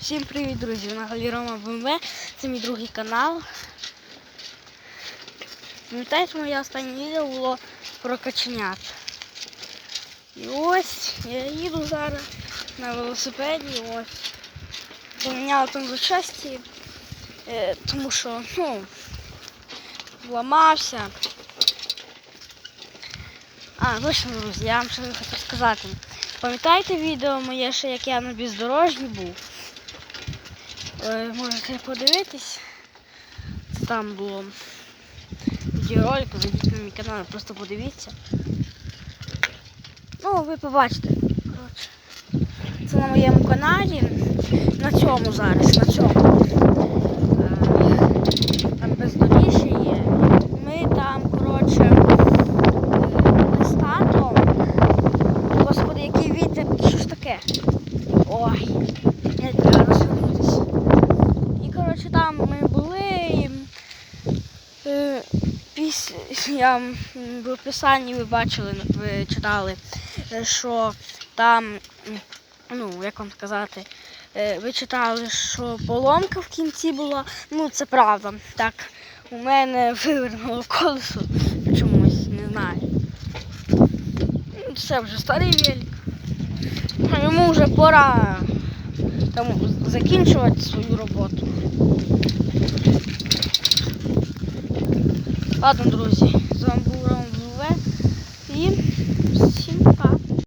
Всім привіт, друзі! На каналі Рома БМВ. Це мій другий канал. Пам'ятаєте, моє останнє відео було про каченят. І ось я їду зараз на велосипеді. Ось. Поміняла там запчасті, е, тому що ну, зламався. А, точно, друзі, я вам ще хотів сказати. Пам'ятаєте відео моє, ще як я на бездорожні був? Е, можете подивитись. Там було відеоролик, зайдіть на мій канал, просто подивіться. Ну, ви побачите. Коротше. Це на моєму каналі. На цьому зараз, на цьому. Піс... я в описанні ви бачили, ви читали, е, що там, ну, як вам сказати, е, ви читали, що поломка в кінці була. Ну, це правда. Так, у мене вивернуло колесо чомусь, не знаю. Ну, Це вже старий велик. Йому вже пора там, закінчувати свою роботу. Ладно, друзі.